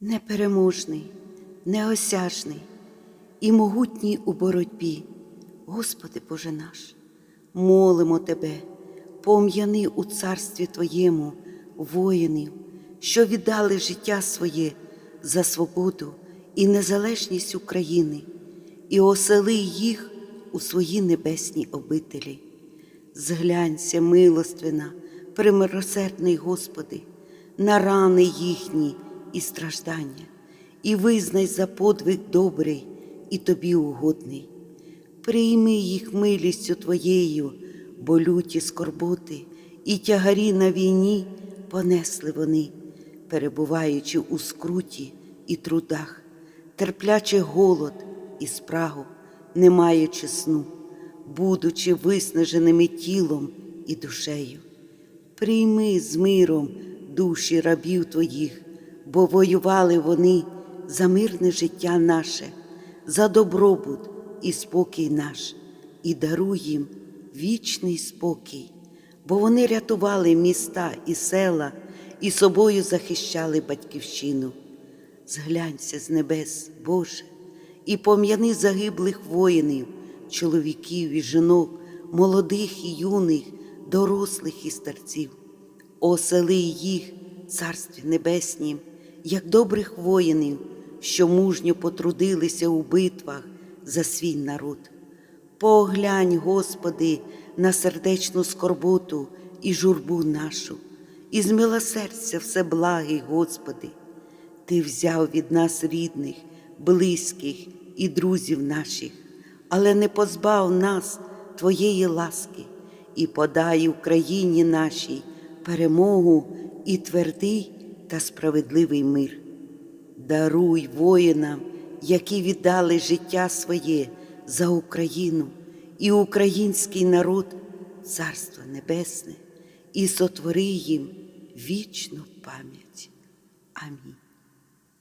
непереможний, неосяжний і могутній у боротьбі, Господи Боже наш, молимо Тебе, пом'яни у царстві Твоєму воїнів, що віддали життя своє за свободу і незалежність України, і осели їх у свої небесні обителі. Зглянься, милостивна, примиросердний Господи, на рани їхні і страждання, і визнай за подвиг добрий і тобі угодний. Прийми їх милістю Твоєю, бо люті скорботи і тягарі на війні понесли вони, перебуваючи у скруті і трудах, терплячи голод і спрагу, не маючи сну, будучи виснаженими тілом і душею. Прийми з миром душі рабів Твоїх, бо воювали вони за мирне життя наше, за добробут і спокій наш, і даруй їм вічний спокій, бо вони рятували міста і села, і собою захищали батьківщину. Зглянься з небес, Боже, і пом'яни загиблих воїнів, чоловіків і жінок, молодих і юних, дорослих і старців, осели їх, царстві небеснім, як добрих воїнів, що мужньо потрудилися у битвах за свій народ. Поглянь, Господи, на сердечну скорботу і журбу нашу, і з милосердя все благий, Господи. Ти взяв від нас рідних, близьких і друзів наших, але не позбав нас Твоєї ласки і подай Україні нашій перемогу і твердий та справедливий мир. Даруй воїнам, які віддали життя своє за Україну і український народ, Царство Небесне, і сотвори їм вічну пам'ять. Амінь.